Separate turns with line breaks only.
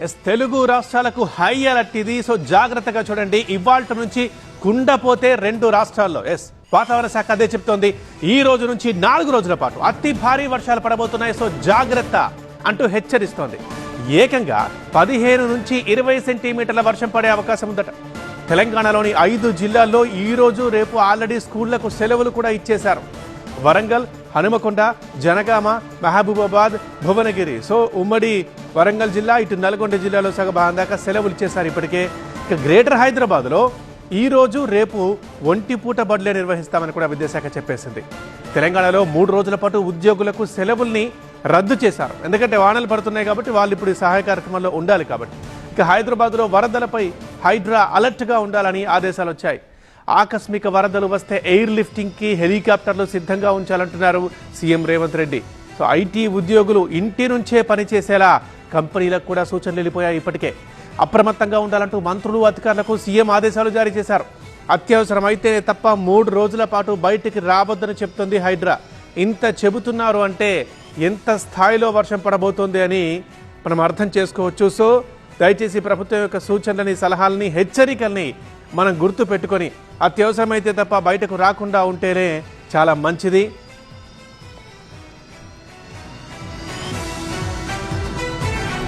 Yes Telugu రాష్ట్రాలకు high alert ఇది. So జాగ్రత్తగా చూడండి. ఇవాళ నుంచి కుండపోతే రెండు రాష్ట్రాల్లో. ఎస్ వాతావరణ శాఖ అదే చెప్తోంది. ఈ రోజు నుంచి నాలుగు రోజుల పాటు అతి భారీ వర్షాలు పడబోతున్నాయి. సో జాగ్రత్త అంటూ హెచ్చరిస్తోంది. ఏకంగా పదిహేను నుంచి ఇరవై సెంటీమీటర్ల వర్షం పడే అవకాశం ఉందట. తెలంగాణలోని ఐదు జిల్లాల్లో ఈ రోజు రేపు ఆల్రెడీ స్కూళ్ళకు సెలవులు కూడా ఇచ్చేశారు. వరంగల్ హనుమకొండ జనగామ మహబూబాబాద్ భువనగిరి. సో ఉమ్మడి వరంగల్ జిల్లా ఇటు నల్గొండ జిల్లాలో సగ భాగం సెలవులు ఇచ్చేశారు ఇప్పటికే. ఇక గ్రేటర్ హైదరాబాద్లో ఈ రోజు రేపు ఒంటి పూట బడులే నిర్వహిస్తామని కూడా విద్యాశాఖ చెప్పేసింది. తెలంగాణలో మూడు రోజుల పాటు ఉద్యోగులకు సెలవుల్ని రద్దు చేశారు. ఎందుకంటే వానలు పడుతున్నాయి కాబట్టి వాళ్ళు ఇప్పుడు ఈ సహాయ కార్యక్రమంలో ఉండాలి కాబట్టి. ఇక హైదరాబాద్లో వరదలపై హైడ్రా అలర్ట్గా ఉండాలని ఆదేశాలు వచ్చాయి. ఆకస్మిక వరదలు వస్తే ఎయిర్ లిఫ్టింగ్కి హెలికాప్టర్లు సిద్ధంగా ఉంచాలంటున్నారు CM Revanth Reddy. So IT ఉద్యోగులు ఇంటి నుంచే పనిచేసేలా కంపెనీలకు కూడా సూచనలు వెళ్ళిపోయాయి ఇప్పటికే. అప్రమత్తంగా ఉండాలంటూ మంత్రులు అధికారులకు సీఎం ఆదేశాలు జారీ చేశారు. అత్యవసరం అయితేనే తప్ప మూడు రోజుల పాటు బయటికి రావద్దని చెప్తుంది హైడ్రా. ఇంత చెబుతున్నారు అంటే ఎంత స్థాయిలో వర్షం పడబోతోంది అని మనం అర్థం చేసుకోవచ్చు. సో దయచేసి ప్రభుత్వం యొక్క సూచనలని సలహాలని హెచ్చరికల్ని మనం గుర్తు పెట్టుకొని అత్యవసరమైతే తప్ప బయటకు రాకుండా ఉంటేనే చాలా మంచిది.